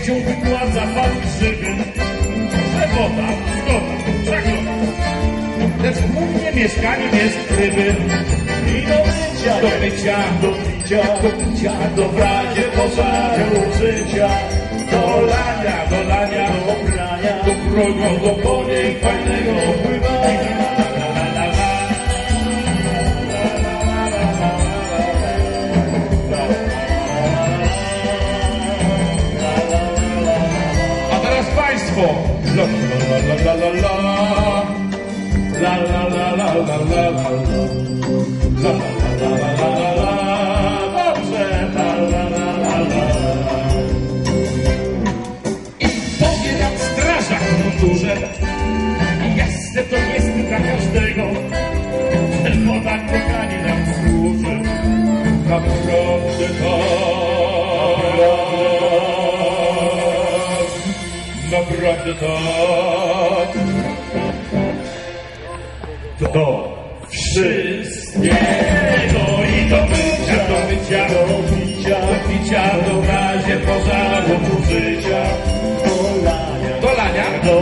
grzyby. Woda, zgoda, przegląd. Lecz głównie mieszkaniem jest ryby. I do mycia, Do mycia, do picia, do picia, do w razie pożaru życia, do lania, do lania, do prania, do progu, do poli fajnego państwo. La la la la la la. La la la la la la la. La la la la mundurze. Jasne to jest dla każdego. Woda kochanie nam służy. Naprawdę naprawdę tak. Do wszystkiego no i do bycia, do bycia, do picia, do picia, do razie pożaru życia, dolania, dolania, do